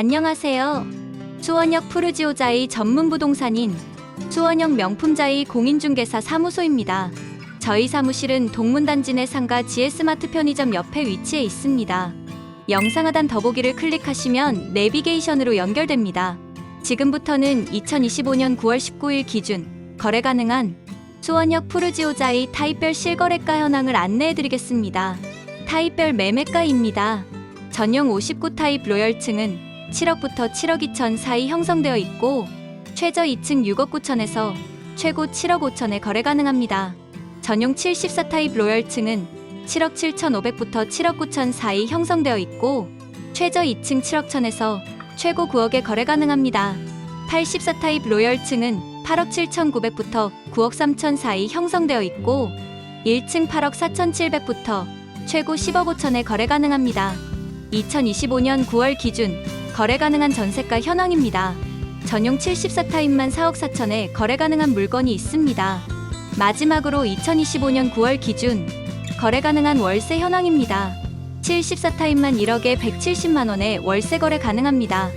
안녕하세요. 수원역 푸르지오자의 전문 부동산인 수원역 명품자의 공인중개사 사무소입니다. 저희 사무실은 동문단지 내 상가 GS마트 편의점 옆에 위치해 있습니다. 영상 하단 더보기를 클릭하시면 내비게이션으로 연결됩니다. 지금부터는 2025년 9월 19일 기준 거래 가능한 수원역 푸르지오자의 타입별 실거래가 현황을 안내해 드리겠습니다. 타입별 매매가입니다. 전용 59 타입 로열층은 7억부터 7억 2천 사이 형성되어 있고 최저 2층 6억 9천에서 최고 7억 5천에 거래 가능합니다. 전용 74 타입 로열층은 7억 7천5백부터 7억 9천 사이 형성되어 있고 최저 2층 7억 천에서 최고 9억에 거래 가능합니다. 84 타입 로열층은 8억 7천 9백부터 9억 3천 사이 형성되어 있고 1층 8억 4천 7백부터 최고 10억 5천에 거래 가능합니다. 2025년 9월 기준 거래 가능한 전세가 현황입니다. 전용 74 타입만 4억 4천에 거래 가능한 물건이 있습니다. 마지막으로 2025년 9월 기준 거래 가능한 월세 현황입니다. 74 타입만 1억에 170만 원에 월세 거래 가능합니다.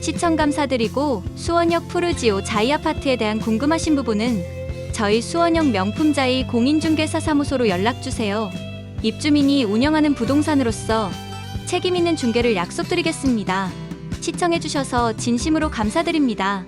시청 감사드리고 수원역 푸르지오 자이 아파트에 대한 궁금하신 부분은 저희 수원역 명품 자이 공인중개사 사무소로 연락 주세요. 입주민이 운영하는 부동산으로서 책임 있는 중개를 약속드리겠습니다. 시청해주셔서 진심으로 감사드립니다.